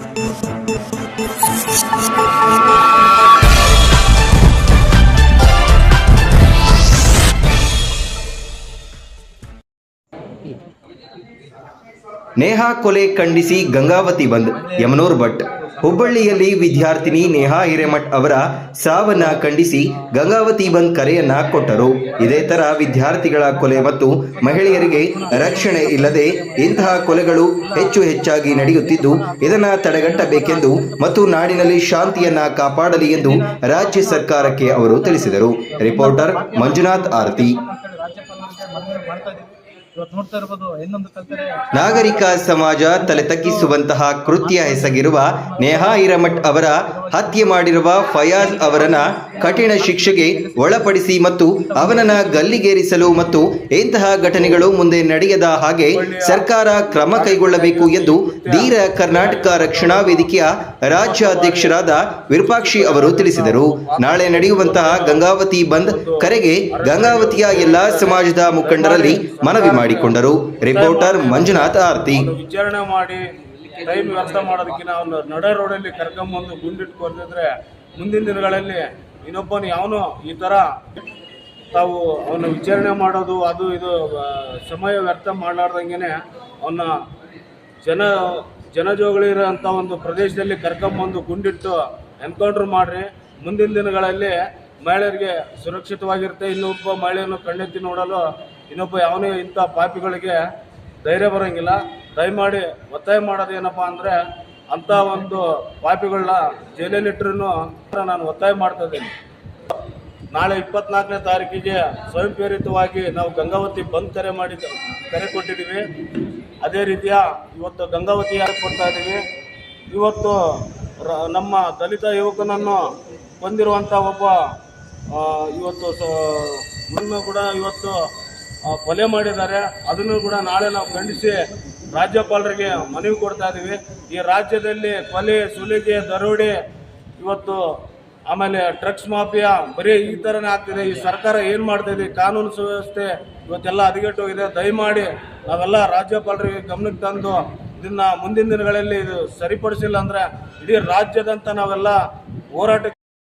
Thank you. Neha ಕೊಲೆ ಖಂಡಿಸಿ ಗಂಗಾವತಿ ಬಂದ್, ಯಮನೂರ್ ಭಟ್. ಹುಬ್ಬಳ್ಳಿಯಲ್ಲಿ ವಿದ್ಯಾರ್ಥಿನಿ ನೇಹಾ ಹಿರೇಮಠ್ ಅವರ ಸಾವನ್ನ ಖಂಡಿಸಿ ಗಂಗಾವತಿ ಬಂದ್ ಕರೆಯನ್ನ ಕೊಟ್ಟರು. ಇದೇ ತರ ವಿದ್ಯಾರ್ಥಿಗಳ ಕೊಲೆ ಮತ್ತು ಮಹಿಳೆಯರಿಗೆ ರಕ್ಷಣೆ ಇಲ್ಲದೆ ಇಂತಹ ಕೊಲೆಗಳು ಹೆಚ್ಚು ಹೆಚ್ಚಾಗಿ ನಡೆಯುತ್ತಿದ್ದು, ಇದನ್ನ ತಡೆಗಟ್ಟಬೇಕೆಂದು ಮತ್ತು ನಾಡಿನಲ್ಲಿ ಶಾಂತಿಯನ್ನ ಕಾಪಾಡಲಿ ಎಂದು ರಾಜ್ಯ ಸರ್ಕಾರಕ್ಕೆ ಅವರು ತಿಳಿಸಿದರು. ರಿಪೋರ್ಟರ್ ಮಂಜುನಾಥ್ ಆರತಿ. ನಾಗರಿಕ ಸಮಾಜ ತಲೆ ತಗ್ಗಿಸುವಂತಹ ಕೃತ್ಯ ಎಸಗಿರುವ ನೇಹಾ ಹಿರಮಠ್ ಅವರ ಹತ್ಯೆ ಮಾಡಿರುವ ಫಯಾಜ್ ಅವರನ್ನ ಕಠಿಣ ಶಿಕ್ಷೆಗೆ ಒಳಪಡಿಸಿ ಮತ್ತು ಅವನನ್ನ ಗಲ್ಲಿಗೇರಿಸಲು ಮತ್ತು ಇಂತಹ ಘಟನೆಗಳು ಮುಂದೆ ನಡೆಯದ ಹಾಗೆ ಸರ್ಕಾರ ಕ್ರಮ ಕೈಗೊಳ್ಳಬೇಕು ಎಂದು ಧೀರ ಕರ್ನಾಟಕ ರಕ್ಷಣಾ ವೇದಿಕೆಯ ರಾಜ್ಯಾಧ್ಯಕ್ಷರಾದ ವಿರೂಪಾಕ್ಷಿ ಅವರು ತಿಳಿಸಿದರು. ನಾಳೆ ನಡೆಯುವಂತಹ ಗಂಗಾವತಿ ಬಂದ್ ಕರೆಗೆ ಗಂಗಾವತಿಯ ಎಲ್ಲಾ ಸಮಾಜದ ಮುಖಂಡರಲ್ಲಿ ಮನವಿ ಮಾಡಿಕೊಂಡರು. ರಿಪೋರ್ಟರ್ ಮಂಜುನಾಥ್ ಆರ್ತಿ. ವಿಚಾರಣೆ ಮಾಡಿ ಟೈಮ್ ವ್ಯರ್ಥ ಮಾಡೋದಕ್ಕಿಂತ ಅವನು ನಡ ರೋಡಲ್ಲಿ ಕರ್ಕೊಂಬಂದು ಗುಂಡಿಟ್ಟು ಕೊರ್ದಿದ್ರೆ ಮುಂದಿನ ದಿನಗಳಲ್ಲಿ ಇನ್ನೊಬ್ಬನು ಯಾವನು ಈ ಥರ ತಾವು ಅವನ ವಿಚಾರಣೆ ಮಾಡೋದು, ಅದು ಇದು ಸಮಯ ವ್ಯರ್ಥ ಮಾಡಲಾರ್ದಂಗೆ ಅವನ್ನ ಜನ ಜನಜೋಗಳಿರೋಂಥ ಒಂದು ಪ್ರದೇಶದಲ್ಲಿ ಕರ್ಕೊಂಬಂದು ಗುಂಡಿಟ್ಟು ಎನ್ಕೌಂಟ್ರ್ ಮಾಡಿರಿ. ಮುಂದಿನ ದಿನಗಳಲ್ಲಿ ಮಹಿಳೆಯರಿಗೆ ಸುರಕ್ಷಿತವಾಗಿರುತ್ತೆ. ಇನ್ನೊಬ್ಬ ಮಹಿಳೆಯನ್ನು ಕಣ್ಣೆತ್ತಿ ನೋಡಲು ಇನ್ನೊಬ್ಬ ಯಾವನೇ ಇಂಥ ಪಾಪಿಗಳಿಗೆ ಧೈರ್ಯ ಬರೋಂಗಿಲ್ಲ. ದಯಮಾಡಿ ಒತ್ತಾಯ ಮಾಡೋದು ಏನಪ್ಪ ಅಂದರೆ ಅಂಥ ಒಂದು ಪಾಪಿಗಳನ್ನ ಜೈಲಲ್ಲಿಟ್ಟರೂ ನಾನು ಒತ್ತಾಯ ಮಾಡ್ತಾ ಇದ್ದೀನಿ. ನಾಳೆ ಇಪ್ಪತ್ನಾಲ್ಕನೇ ತಾರೀಕಿಗೆ ಸ್ವಯಂ ಪ್ರೇರಿತವಾಗಿ ನಾವು ಗಂಗಾವತಿ ಬಂದ್ ಕರೆ ಮಾಡಿ, ಕರೆ ಕೊಟ್ಟಿದ್ದೀವಿ. ಅದೇ ರೀತಿಯ ಇವತ್ತು ಗಂಗಾವತಿ ಯಾರು ಕೊಡ್ತಾ ಇದ್ದೀವಿ? ಇವತ್ತು ನಮ್ಮ ದಲಿತ ಯುವಕನನ್ನು ಬಂದಿರುವಂಥ ಒಬ್ಬ ಇವತ್ತು ಕೂಡ ಇವತ್ತು ಕೊಲೆ ಮಾಡಿದ್ದಾರೆ, ಅದನ್ನು ಕೂಡ ನಾಳೆ ನಾವು ಖಂಡಿಸಿ ರಾಜ್ಯಪಾಲರಿಗೆ ಮನವಿ ಕೊಡ್ತಾ ಇದ್ದೀವಿ ಈ ರಾಜ್ಯದಲ್ಲಿ ಕೊಲೆ, ಸುಲಿಗೆ, ದರೋಡೆ, ಇವತ್ತು ಆಮೇಲೆ ಡ್ರಗ್ಸ್ ಮಾಫಿಯಾ, ಬರೀ ಈ ಥರನೇ ಆಗ್ತಿದೆ. ಈ ಸರ್ಕಾರ ಏನು ಮಾಡ್ತಾ ಇದೆ? ಕಾನೂನು ಸುವ್ಯವಸ್ಥೆ ಇವತ್ತೆಲ್ಲ ಹದಗೆಟ್ಟು ಹೋಗಿದೆ. ದಯಮಾಡಿ ನಾವೆಲ್ಲ ರಾಜ್ಯಪಾಲರಿಗೆ ಗಮನಕ್ಕೆ ತಂದು ಇದನ್ನ ಮುಂದಿನ ದಿನಗಳಲ್ಲಿ ಇದು ಸರಿಪಡಿಸಿಲ್ಲ ಅಂದರೆ ಇಡೀ ರಾಜ್ಯದಂತ ನಾವೆಲ್ಲ ಹೋರಾಟ